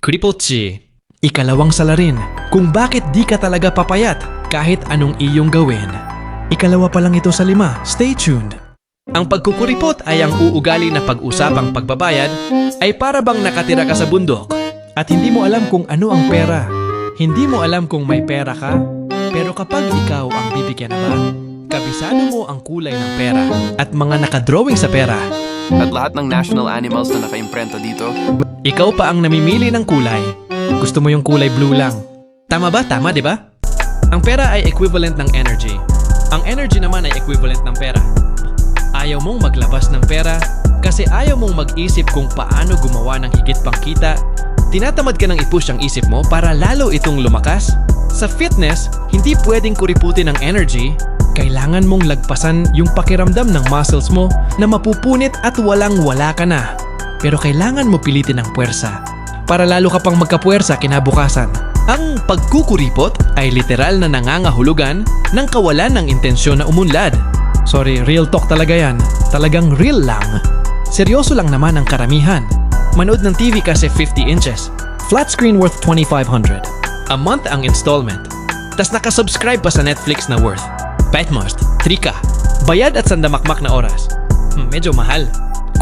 Kripotchi. Ikalawang salarin, kung bakit di ka talaga papayat kahit anong iyong gawin. Ikalawa pa lang ito sa lima, stay tuned. Ang pagkukuripot ay ang uugali na pag-usapang pagbabayad ay para bang nakatira ka sa bundok at hindi mo alam kung ano ang pera. Hindi mo alam kung may pera ka, pero kapag ikaw ang bibigyan naman, kabisado mo ang kulay ng pera at mga nakadrawing sa pera. At lahat ng national animals na nakaimprenta dito, Ikaw pa ang namimili ng kulay. Gusto mo yung kulay blue lang. Tama ba? Tama, di ba? Ang pera ay equivalent ng energy. Ang energy naman ay equivalent ng pera. Ayaw mong maglabas ng pera kasi ayaw mong mag-isip kung paano gumawa ng higit pang kita. Tinatamad ka nang i-push ang isip mo para lalo itong lumakas. Sa fitness, hindi pwedeng kuriputin ang energy. Kailangan mong lagpasan yung pakiramdam ng muscles mo na mapupunit at walang-wala ka na. Pero kailangan mo pilitin ang puwersa para lalo ka pang magkapuwersa kinabukasan. Ang pagkukuripot ay literal na nangangahulugan ng kawalan ng intensyon na umunlad. Sorry, real talk talaga yan. Talagang real lang. Seryoso lang naman ang karamihan. Manood ng TV kasi 50 inches. Flat screen worth 2,500. A month ang installment. Tas nakasubscribe pa sa Netflix na worth. Petmost, 3K. Bayad at sandamakmak na oras. Hmm, medyo mahal.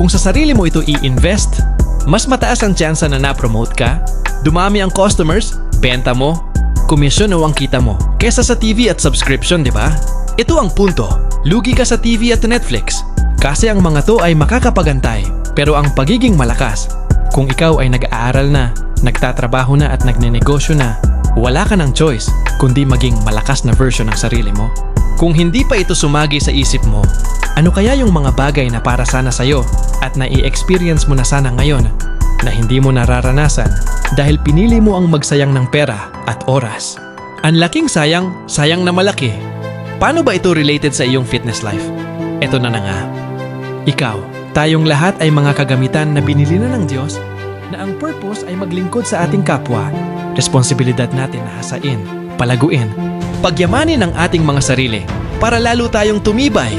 Kung sa sarili mo ito i-invest, mas mataas ang tsansa na na-promote ka, dumami ang customers, benta mo, komisyon o ang kita mo, kesa sa TV at subscription, di ba? Ito ang punto. Lugi ka sa TV at Netflix. Kasi ang mga to ay makakapagantay. Pero ang pagiging malakas, kung ikaw ay nag-aaral na, nagtatrabaho na at nagnenegosyo na, wala ka ng choice kundi maging malakas na version ng sarili mo. Kung hindi pa ito sumagi sa isip mo, ano kaya yung mga bagay na para sana sa'yo at na-i-experience mo na sana ngayon na hindi mo nararanasan dahil pinili mo ang magsayang ng pera at oras? Ang laking sayang, sayang na malaki. Paano ba ito related sa iyong fitness life? Ito na na nga. Ikaw, tayong lahat ay mga kagamitan na binili na ng Diyos na ang purpose ay maglingkod sa ating kapwa. Responsibilidad natin na hasain, palaguin, pagyamanin ang ating mga sarili para lalo tayong tumibay,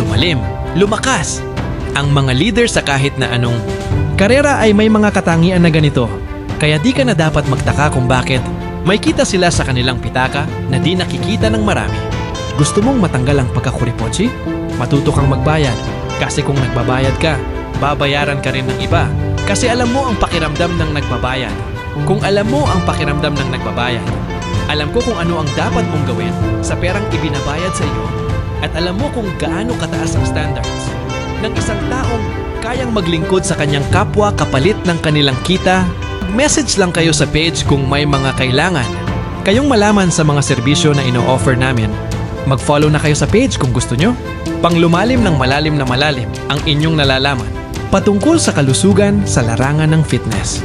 tumalim, lumakas. Ang mga leader sa kahit na anong karera ay may mga katangian na ganito. Kaya di ka na dapat magtaka kung bakit may kita sila sa kanilang pitaka na di nakikita ng marami. Gusto mong matanggal ang pagkakuripotsi? Matuto kang magbayad. Kasi kung nagbabayad ka, babayaran ka rin ng iba. Kasi alam mo ang pakiramdam ng nagbabayad. Kung alam mo ang pakiramdam ng nagbabayad, alam ko kung ano ang dapat mong gawin sa perang ibinabayad sa iyo at alam mo kung gaano kataas ang standards ng isang taong kayang maglingkod sa kanyang kapwa kapalit ng kanilang kita. Message lang kayo sa page kung may mga kailangan. Kayong malaman sa mga serbisyo na ino-offer namin. Mag-follow na kayo sa page kung gusto nyo. Pang lumalim ng malalim na malalim ang inyong nalalaman patungkol sa kalusugan sa larangan ng fitness.